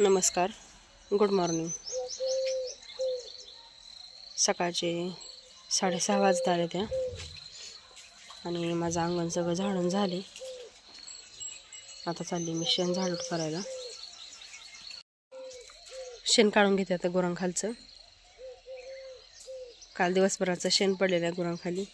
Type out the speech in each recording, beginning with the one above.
नमस्कार. Good morning सकाळचे साडेसहा वाजता आले त्या आणि माझं अंगण सगळं झाडून झाले. आता चालली मी शेण झाडूट करायला. शेण काढून घेते आता गुरांखालचं. काल दिवसभराचं शेण पडलेलं आहे गुरांखाली.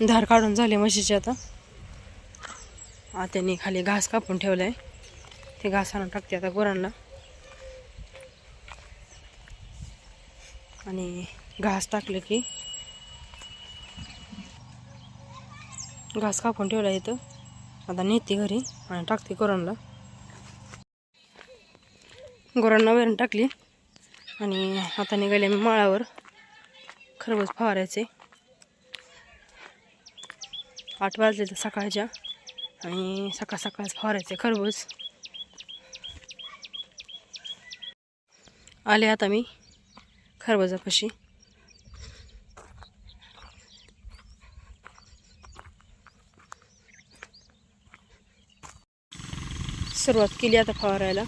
धार काढून झाले म्हशीचे आता. आत्याने खाली घास कापून ठेवला आहे ते घास आणून टाकते आता गुरांना. आणि घास टाकलं की घास कापून ठेवला इथं. आता नेते घरी आणि टाकते गुरांना. गुरांना वैरण टाकली. आणि आता निघाले मी माळावर. खरबूज फवारायचे. आठ वाजले तर सकाळच्या आणि सकाळ सकाळ फवारायचे खरबूज. आले आता मी खरबुजापाशी. सुरुवात केली आता फवारायला.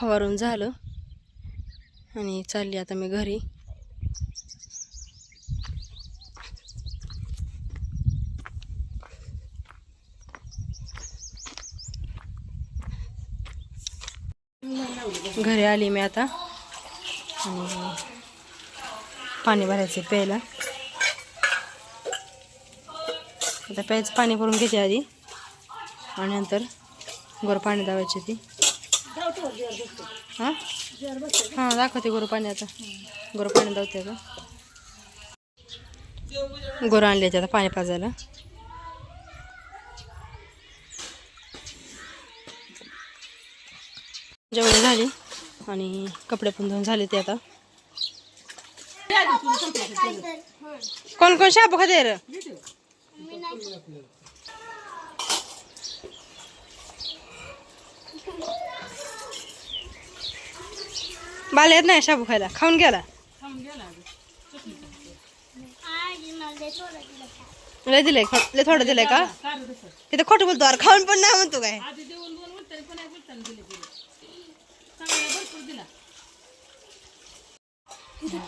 फवारून झालं. आणि चालली आता मी घरी. घरी आली मी आता. आणि पाणी भरायचं प्यायला. आता प्यायचं पाणी भरून घेते आधी. आणि नंतर गोर पाणी दावायची ती. हां? हां दाखवते गोरं पाणी आता. गोरं पाणी दावते का गोरं आणले आता पाणी पाजायला. जेवण झाली आणि कपडे पण धुवून झाले ते आता. कोण कोण शाबू खाते र? बाल येत नाही शाबू खायला. खाऊन गेला लय दिलंय लय थोडं दिलंय का? तिथे खोटं बोलतो, अरे खाऊन पण नाही म्हणतो काय?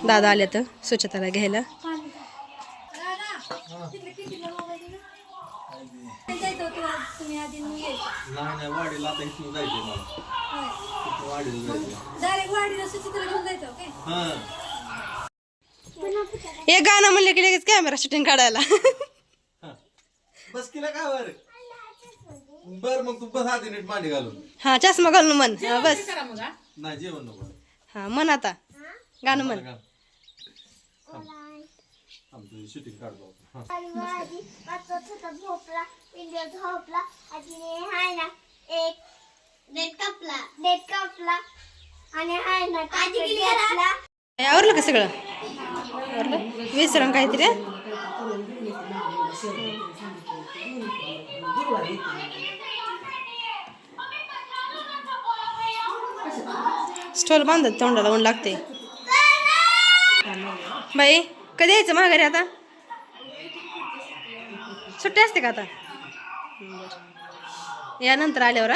दादा आले तर स्वच्छताला घ्यायला. नाही नाही वाडीला आता इथून जायचंय मला. इथून वाडीला जायचंय. हा. गाणं म्हणलं की लगेच कॅमेरा शूटिंग काढायला. बस केलं का वर बर मग तू बस आधी नीट मांडी घालून. हा चष्मा घालून हा, बस. नाही जेवण नको. हा म्हण आता. गाणं म्हण. घाल. थांब. थांब, तुझी शूटिंग काढतो. हा. आधी वाचत होता भोपला पिंजर झोपला आजीने हाय ना एक डेट कापला डेट कापला आणि हाय ना आजी घेतला आवरलं का सगळं? आवरलं? विसरून काहीतरी? स्टॉल बांधत तोंडाला ऊन लागते बाई कधी यायचं माघारी आता? सुट्टी असते का आता? यानंतर आल्यावर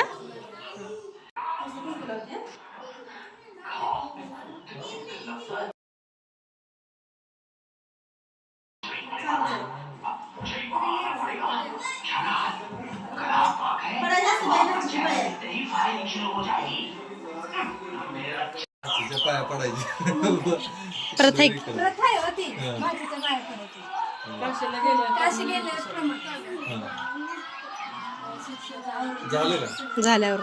झाल्यावर.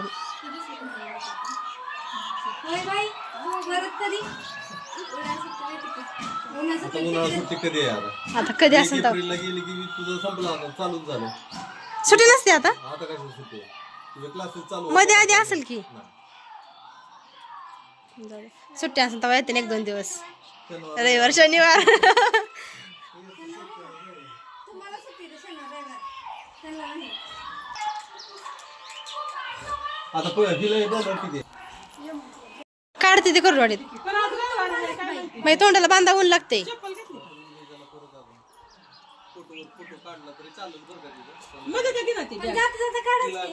कधी? आता कधी असेल सुट्टी नसते आता? मध्ये आधी असेल की. सुट्टी असेल तेव्हा येते ना एक दोन दिवस. रविवार शनिवार. तुम्हाला सुट्टी आता प- हिला हे किती काढते ते करोडवाडीत. मग म्हणजे तोंडाला बांधा ऊन लागते. ती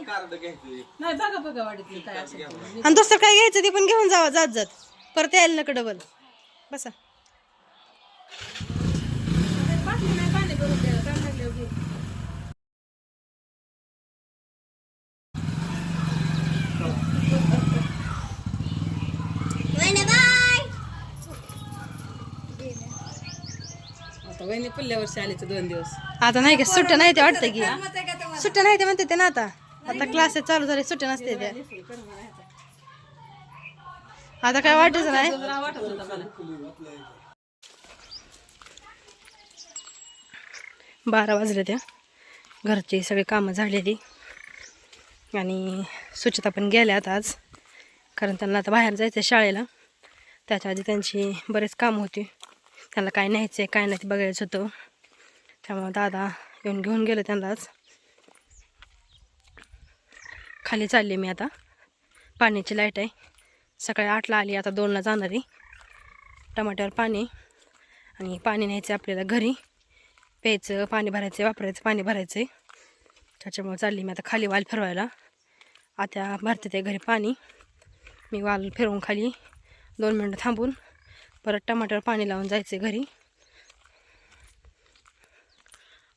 कार्ड घ्यायचं नाही बघा बघा वाडीतली काय असेल ते. आणि दुसरं काय घ्यायचं ते पण घेऊन जावा जात जात. परत यायला नका डबल. बसा बाटली नाही पाणी भरून द्यायला काय लागल्यावर घे. बाय आता वहिनी पुढल्या वर्षी आली तर दोन दिवस. आता नाही का? सुट्ट्या नाही ते वाटतं की? सुट्ट्या नाही ते म्हणते ते ना आता. आता क्लासेस चालू झाले सुट्ट्या नसते त्या. आता काय नाही. वाटत होता मला बारा वाजले त्या. घरची सगळी कामं झालेली. आणि सुचिता पण गेल्या आता आज. कारण त्यांना आता बाहेर जायचं शाळेला. त्याच्या आधी त्यांची बरेच कामं होती. त्यांना काय न्यायचं आहे काय नाही ते बघायचं होतं त्यामुळं दादा येऊन घेऊन गेलं त्यांनाच. खाली चालली मी आता. पाण्याची लाइट आहे. सकाळी आठला आली आता दोनला जाणार. आहे टमाट्यावर पाणी आणि पाणी न्यायचं आपल्याला घरी. प्यायचं पाणी भरायचं वापरायचं पाणी भरायचं आहे त्याच्यामुळे चालली मी आता खाली वाल फिरवायला. आता भरते ते घरी पाणी. मी वाल फिरवून खाली दोन मिनटं थांबून परत टमाट्यावर पाणी लावून जायचं घरी.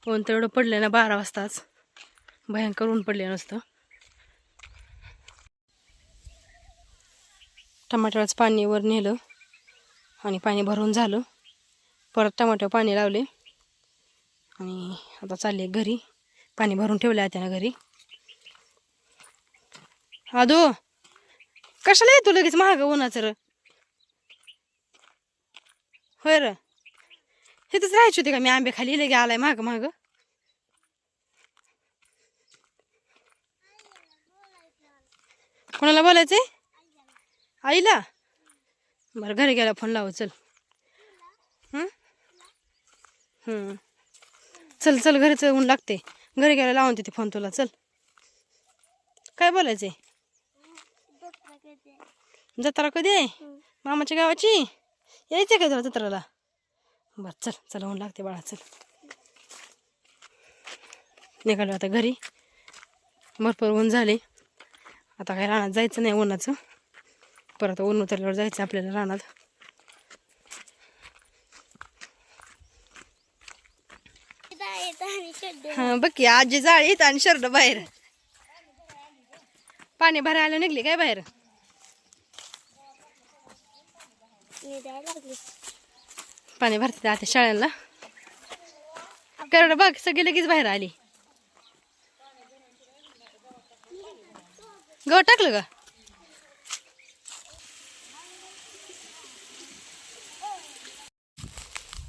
ऊन तर एवढं पडलं ना बारा वाजताच भयंकर ऊन पडले नुसतं. टमाट्यावरच पाणीवर नेलं आणि पाणी भरून झालं. परत टमाट्यावर पाणी लावले. आणि आता चालले घरी. पाणी भरून ठेवलं आहे त्यानं घरी. आदो कशाला येतो लगेच महाग उन्हाचं र? होय र. इथंच राहायची होती का? मी आंबे खाली लगे आलाय महाग महाग कोणाला बोलायचंय? आईला? बरं घरी गेला फोन लाव चल. हं? हं. चल चल घरीच ऊन लागते घरी गेला लावून तिथे फोन तुला चल. काय बोलायचंय? जत्रा कधी आहे? मामाच्या गावाची? यायचं का तुला जत्राला? बरं चल चला ऊन लागते बाळा चल. निघालो आता घरी. भरपूर ऊन झाले. आता काय रानात जायचं नाही उन्हाचं. परत ऊन उतरल्यावर जायचं आपल्याला रानात. हा बघ की आजी जाळीत आणि शर्ट बाहेर. पाणी भरायला निघली काय बाहेर? पाणी भरते आता शाळेला. कारण बघ सगळी लगेच बाहेर आली. गवत टाकलं का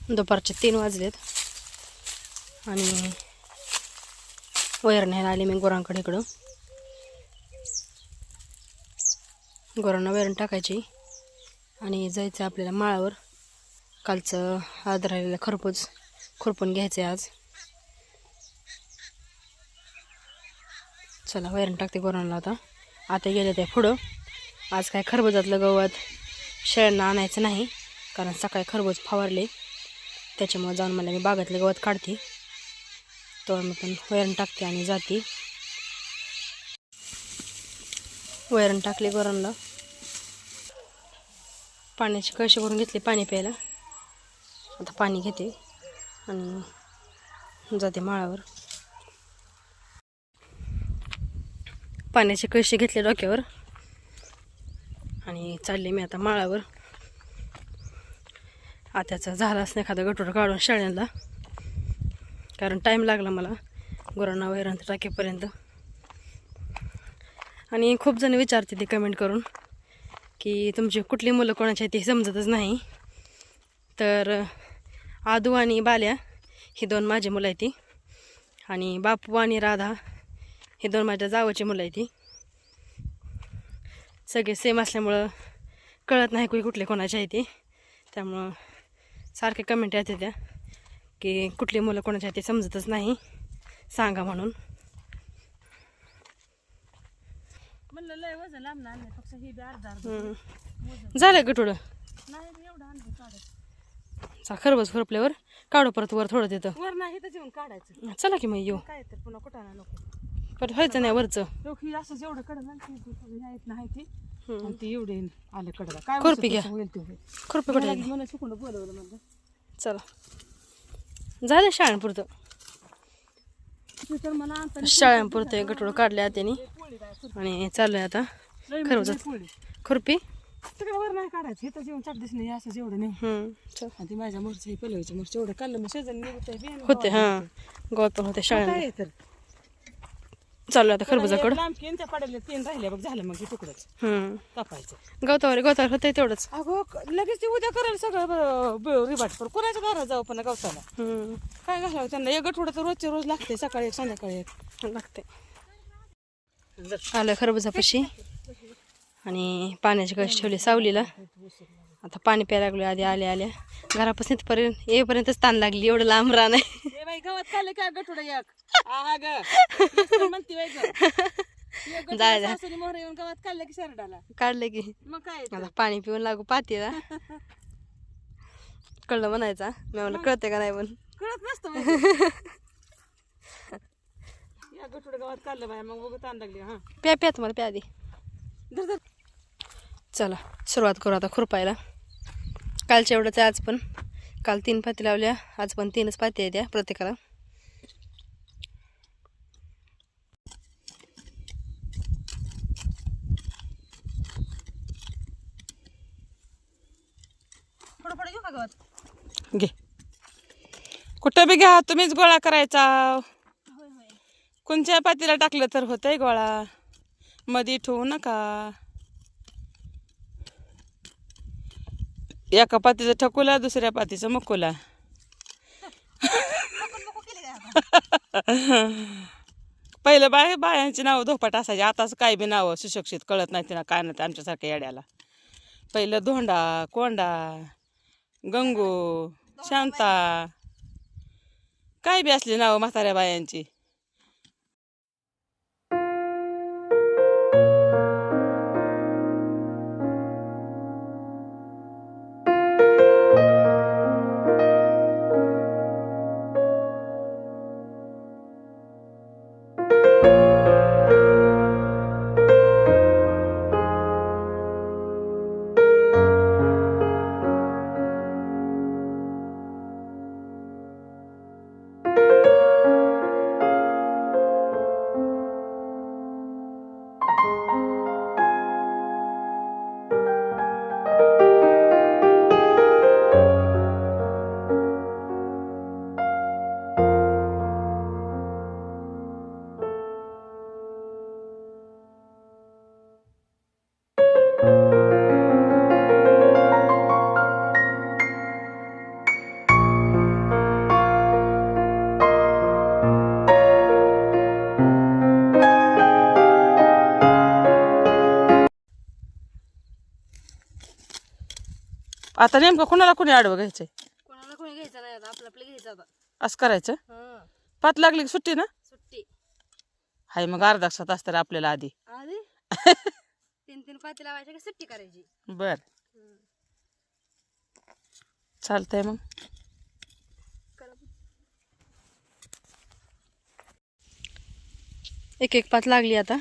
दुपारचे तीन वाजलेत. आणि वयर न्यायला आले मी गोरांकडे इकडं. गोरांना वैरण टाकायची. आणि जायचं आपल्याला माळावर. कालचं आज राहिलेलं खरपूस खुरपून घ्यायचं आहे आज. चला वैरण टाकते कोरोनाला आता. आता गेले ते पुढं. आज काय खरबुजातलं गवत शेळ्यांना आणायचं नाही कारण सकाळी खरबूज फवारले. त्याच्यामुळे जाऊन मला मी बागातलं गवत काढते. तर मी पण वैरण टाकते आणि जाते. वैरण टाकले गोरांना. पाण्याची कळशी भरून घेतली पाणी प्यायला. आता पाणी घेते आणि जाते माळावर. पाण्याचे कळशी घेतले डोक्यावर. आणि चालले मी आता माळावर. आत्याचा झालाच नाही एखादा गटोर काढून शाळेला. कारण टाईम लागला मला. गुरांना वैरांत टाकेपर्यंत. आणि खूप जण विचारते ते कमेंट करून की तुमची कुठली मुलं कोणाची आहेत ते समजतच नाही. तर आदू आणि बाल्या ही दोन माझी मुलं आहेत ती. आणि बापू आणि राधा हे दोन माझ्या जावाची मुलं आहेत ती. सगळे सेम असल्यामुळं कळत नाही कुठे कुठले कोणाचे आहे ते. त्यामुळं सारखे कमेंट येते त्या की कुठली मुलं कोणाची आहे ते समजतच नाही. सांगा म्हणून. म्हणलं लय वजन लांब आणलं फक्त ही बी अर्धा अर्धा हम्म. झालं गटोडं नाही रे, एवढं आणलं काढत चा खरबस खुरपल्यावर काढू परत वर थोडं तिथं वर नाही तर जेवण काढायचं. चला की मग येऊ. काय तर पुन्हा नको. परत व्हायचं नाही वरचं. लोक ही असं जेवढं कडं ना ती येत नाही ती. हम्म. आणि ती एवढे आलं कडला काय खुरपी घ्या. होईल. खुरपे कुठे मला गेली? मला सुकून बोलवलं म्हणलं. चला. झालं शाळांपुरतं तू तर मला शाळांपुरतं गटोडं काढल्या त्याने. आणि चालू आहे आता खरं म्हणजे होतं. पोळी. खुरपी? वर नाही काढायचं. इथं जेवण चाट नाही असं जेवढं नाही. हम्म. आणि ती माझ्या मोरची पलवायची मोरची एवढं काढलं मग शेजारी निघत होते हां. गोळ पण होते शाळेमध्ये. काय तर? चालू आहे आता खरबुजाकडं. लांबकीन त्या पडल्या तीन राहिल्या बघ झालं मग हे तुकडच. हम्म. कापायचं. गवतावर गवतावर होते तेवढंच. अगो लगेच ते उद्या करायला सगळं ब- ब- रिबाट. पर कोणाच्या घरात जाऊ पण गवताला? हम्म. काय घालावं त्यांना? एक थोडं तर रोजचे रोज लागते सकाळी एक संध्याकाळी एक. लागते आलं खरबुजापाशी. आणि पाण्याची कशी ठेवली सावलीला. आता पाणी प्यायला लागलो आधी आल्या आल्या घरापासून इथपर्यंत येईपर्यंतच ताण लागली एवढं लांब राहण आहे. नुसतं जाय जा. काढलं की. मग? आता पाणी पिऊन लागू पातीला. कळलं म्हणायचा मी म्हणलं कळते का नाही पण कळत नसतं बाई. या गावात काढलं मग बघू ताण लागली हा. प्या प्या तुम्हाला प्या आधी. चला सुरुवात करू आता खुरपायला. कालच्या एवढंच आहे आज पण काल तीन पाती लावल्या आज पण तीनच पाती आहेत त्या प्रत्येकाला. घे. कुठं बी घ्या तुम्हीच गोळा करायचा. कोणत्या पातीला टाकलं तर होतंय गोळा. मध्ये ठेवू नका. एका पातीचं ठकुला दुसऱ्या पातीचं मकुला. पहिलं बाय बायांची नावं धोपाट असायची. आताच काय बी नावं सुशिक्षित कळत नाही तिला काय नाही आमच्यासारख्या येड्याला. पहिलं धोंडा कोंडा गंगू शांता. काय बी असली नावं म्हाताऱ्या बायांची. आता नेमकं कुणाला कुणी आडवं घ्यायचंय? कोणाला कोणी घ्यायचं नाही आता आपलं आपलं घ्यायचं आता. असं करायचं? हां. पात लागली की सुट्टी ना? सुट्टी. हाय मग अर्धा तासात असतं आपल्याला आधी. आधी? तीन तीन पाती लावायच्या की सुट्टी करायची? बर. चालतंय मग. एक एक पात लागली आता.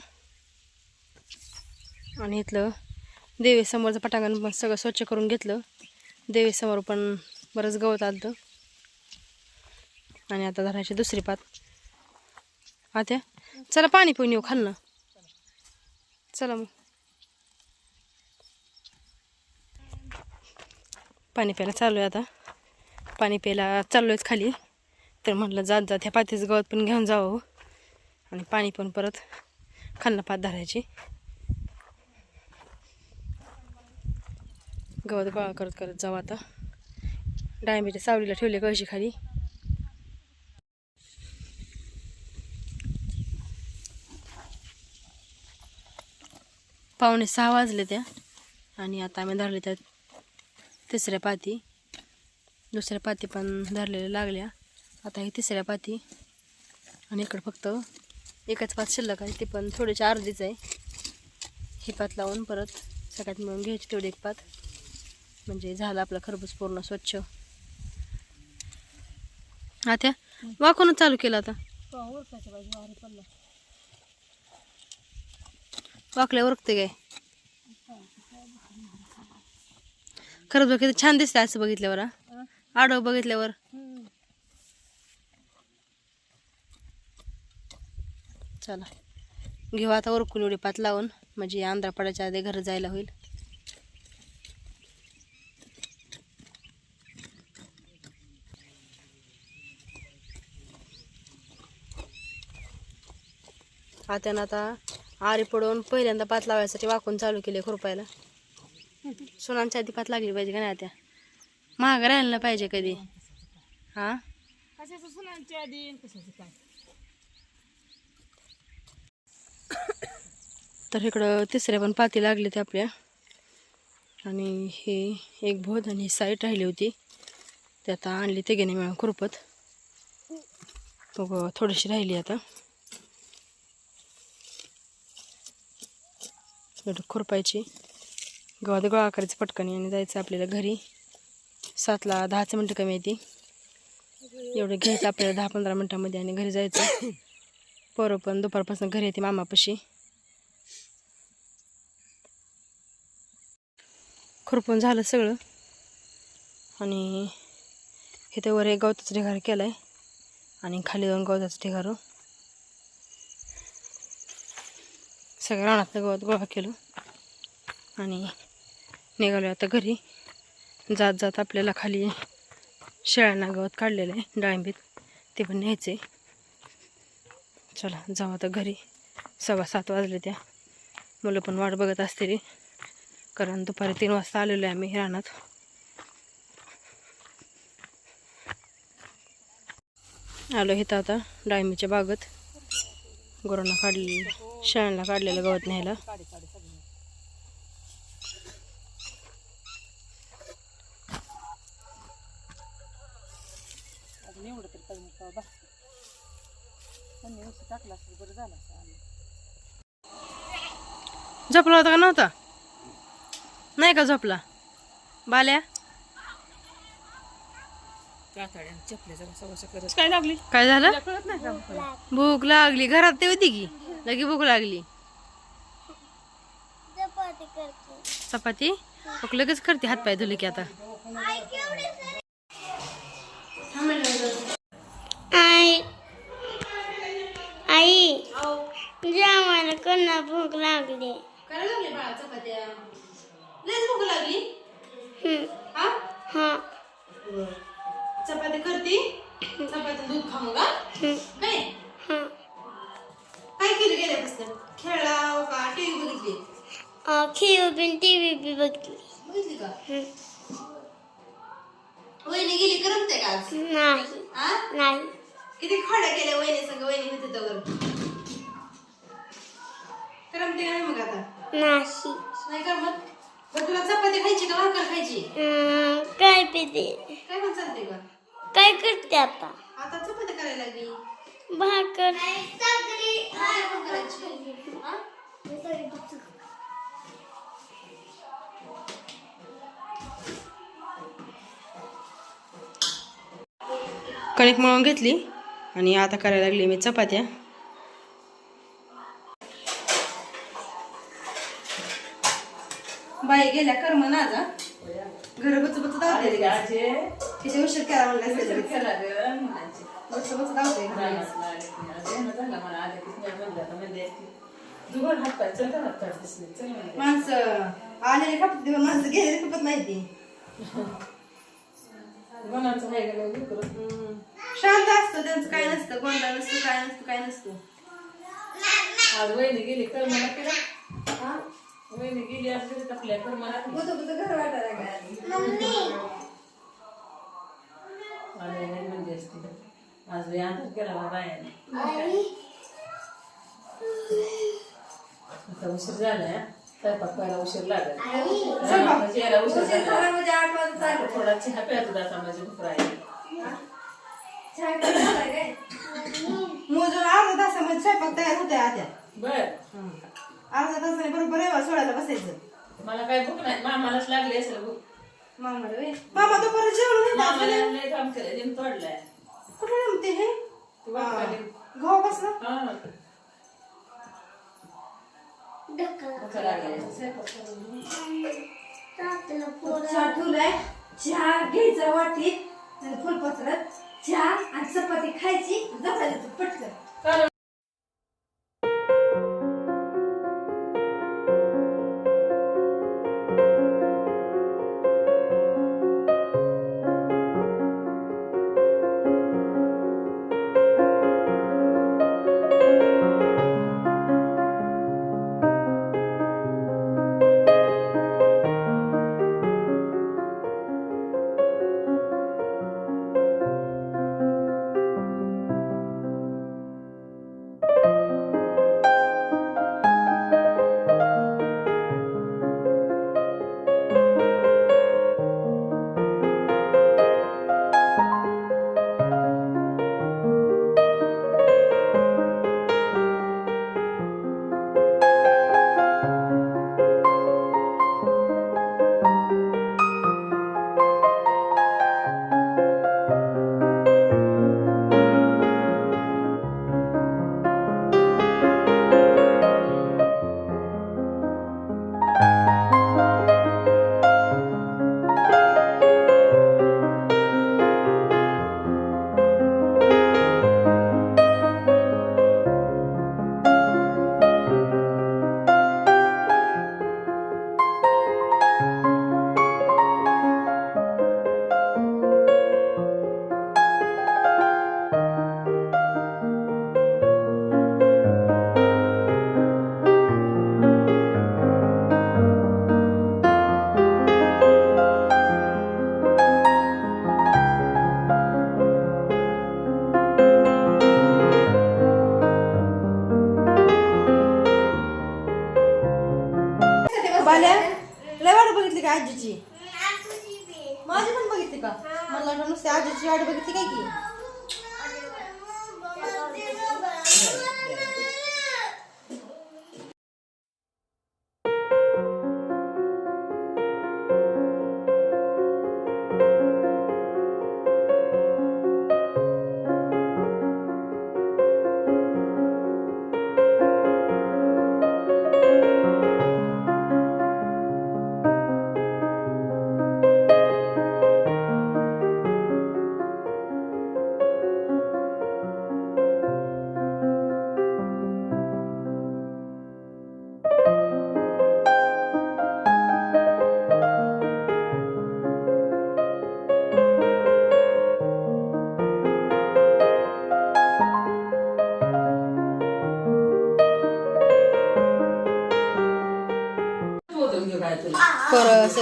आणि इथलं देवीसमोरचं पटांगण पण सगळं स्वच्छ करून घेतलं. देवीसमोर पण बरंच गवत आलं आणि आता धरायची दुसरी पात. आता चला पाणी पिऊन येऊ खाल्लं. चला मग. पाणी प्यायला चालू आहे आता. पाणी प्यायला चाललोयच खाली. तर म्हटलं जात जात ह्या पातीचं गवत पण घेऊन जावं. आणि पाणी पण परत खालनं पात धरायची. गवत गोळा करत करत जाऊ आता. डाळिंबीच्या सावलीला ठेवले कळशी खाली. पावणे सहा वाजले त्या आणि आता आम्ही धरले त्या तिसऱ्या पाती. दुसऱ्या पाती पण धरलेल्या लागल्या. आता ही तिसऱ्या पाती आणि इकडं फक्त एकच पात शिल्लक आहे ती पण थोडीशी अर्धीच आहे. ही पात लावून परत सगळ्यात मिळून घ्यायची तेवढी एक पात. म्हणजे झालं आपलं खरबूज पूर्ण स्वच्छ. आता वाकूनच चालू केलं आता? वाकल्या उरकते काय? खरंच बघ किती छान दिसते असं बघितल्यावर हा? आडव बघितल्यावर. चला. घेऊ आता उरकून एवढी पात लावून. म्हणजे आंध्रा पडायच्या आधी घर जायला होईल. आत्यानं आता आरी पडून पहिल्यांदा पात लावायसाठी वाकून चालू केले खुरपायला. सुनांच्या आधी पात लागली पाहिजे का नाही आत्या? महाग राहायला नाही पाहिजे कधी. हा? सुनांच्या आधी तर इकडं तिसऱ्या पण पाती लागले ते आपल्या. आणि हे एक भोद आणि साईट राहिली होती. ते आता आणली तिघीने मिळून खुरपत. थोडीशी राहिली आता. खुरपायची. गवत गोळा करायचं पटकन आणि जायचं आपल्याला घरी. सातला दहाच मिनटं कमी येते एवढं घ्यायचं आपल्याला दहा पंधरा मिनटामध्ये आणि घरी जायचं. पोरं पण दुपारपासून घरी येते मामापाशी. खुरपून झालं सगळं. आणि इथे वर एक गवताचं ढिगार केलं आहे आणि खाली दोन गवताचं ढिगारू. सगळं रानातलं गवत गोळा केलं. आणि निघालो आता घरी. जात जात आपल्याला खाली शेळ्यांना गवत काढलेलं आहे डाळिंबीत. ते पण न्यायचे चला जाऊ आता घरी. सव्वा सात वाजले त्या. मुलं पण वाट बघत असते रे कारण दुपारी तीन वाजता आलेलो आहे आम्ही रानात. आलो इथं आता डाळिंबीच्या बागत. गुरांना काढली शेळ्यांना काढलेलं गवत न्यायला. अजून एवढं बरं झालं झोपला होता का नव्हता? नाही का झोपला? बाल्या? काय लागली? काय झालं? भूक लागली. घरात ते होती की? लगी भूक लागली. चपाती करते. चपाती? मग लगेच करते हातपाय धुले की आता. आई. आई. जेवायला कन्ना भूक लागली. काय लागली बाळा चपात्या लयच भूक लागली? हम्म. हा? हा. चपाती करते. चपाती दूध खाऊ का. काय? काय केलं गेल्यापासून? खेळला का? टीव्ही बघितली? खेळ बिन टी व्ही बी बघली बघितली का. वहिनी गेली करमते का आज? नाही. हा नाही. किती खाड्या केल्या वहिनी संग? वहिनी होते तर करमते का नाही मग आता? नाही. नाही करमत बरं तुला चपाती खायची का भाकर खायची? अं, काय पिते? काय पण चालते का काय करते आता? आता चपाती करायला लागली. भाकर? कणिक मळून घेतली आणि आता करायला लागली मी चपात्या. बाई गेल्या कर्म ना जा घर बच बच तिचे उशीर केला म्हणलं बच बच धावते जुगाड हात पाय चल का हात पाय दिसले चल म्हणलं. माणसं आलेले खपत दिवस माणसं गेलेले खपत नाही ती मनाचं आहे का नाही लेकरं? शांत असतं त्यांचं काय नसतं गोंधळ नसतं काय नसतं काय नसतं आज वहिनी गेली कर्माला केला वहिनी गेली असली तर आपल्या कर्माला बुजू बुजू घर वाटायला लागलं. आले नाही म्हणजे असते. आज आदर केला बायाने. आता उशीर झालाय हा. स्वयंपाक करायला उशीर लागेल. म्हणजे यायला उशीर उशीर झाला म्हणजे आठ वाजता चालू. थोडा चहा प्यायचा जाता माझी भूक राहिली? मोजून अर्धा तासामध्ये स्वयंपाक तयार होते आत्या. बर. अर्धा तासाने बरोबर रविवार सोडायला बसायचं. मला काय भूक नाही. मामालाच लागली असेल भूक. मामाला व्हय. मामा दुपारी जेवण नाही लय काम केलं जिम तोडलाय. कुठे नेमते हे? तू वाटपाली. गहू बसला? हा. भूक लागली स्वयंपाक करून. चहा ठेवलाय चहा घ्यायचा वाटीत आणि फुलपत्रात चहा आणि चपाती खायची जपायचं पटकन. नुसती वाट बघितली काय की?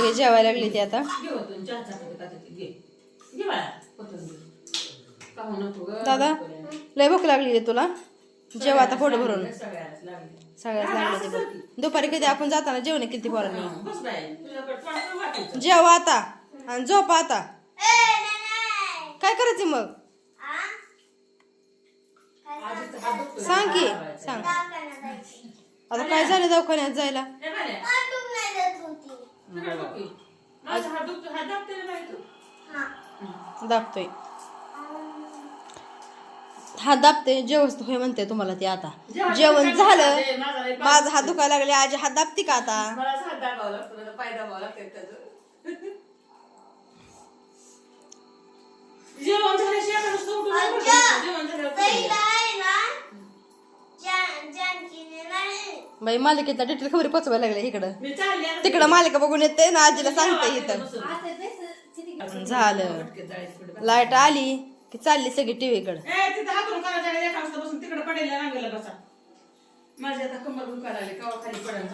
सगळे जेवायला लागली ती आता. दादा लय भूक लागली रे तुला जेव आता पोट भरून सगळ्यालाच लागली. ते. दुपारी कधी आपण जाताना जेवण किती पोरांनी. जेव आता आणि झोपा आता काय करायचं मग. सांग की. सांग आता काय झालं दवाखान्यात जायला हे बाळा, सगळं बघ की. माझा हात दुखतो, हात दाबते ना बाई तू. दाबतोय. हा दाबते जेवण होय म्हणते तुम्हाला ते आता. जेवण झालं माझा हात दुखायला लागले आजी हात दाबती का आता? जेवण झाल्याशिवाय. जेवण बाई मालिकेचा डिटेल खबरी पोचवायला लागले इकडं. मी चालली आता. तिकडं मालिका बघून येते ना आजीला सांगते इथं. झालं. लाइट आली की चालली सगळी टीव्ही कडे ए, तिथं हातून करायचं आणि एका वाजता बसून तिकडे पडेल रांगेला बसा. माझी आता कंबर दुखायला लागली कवा खाली पडायला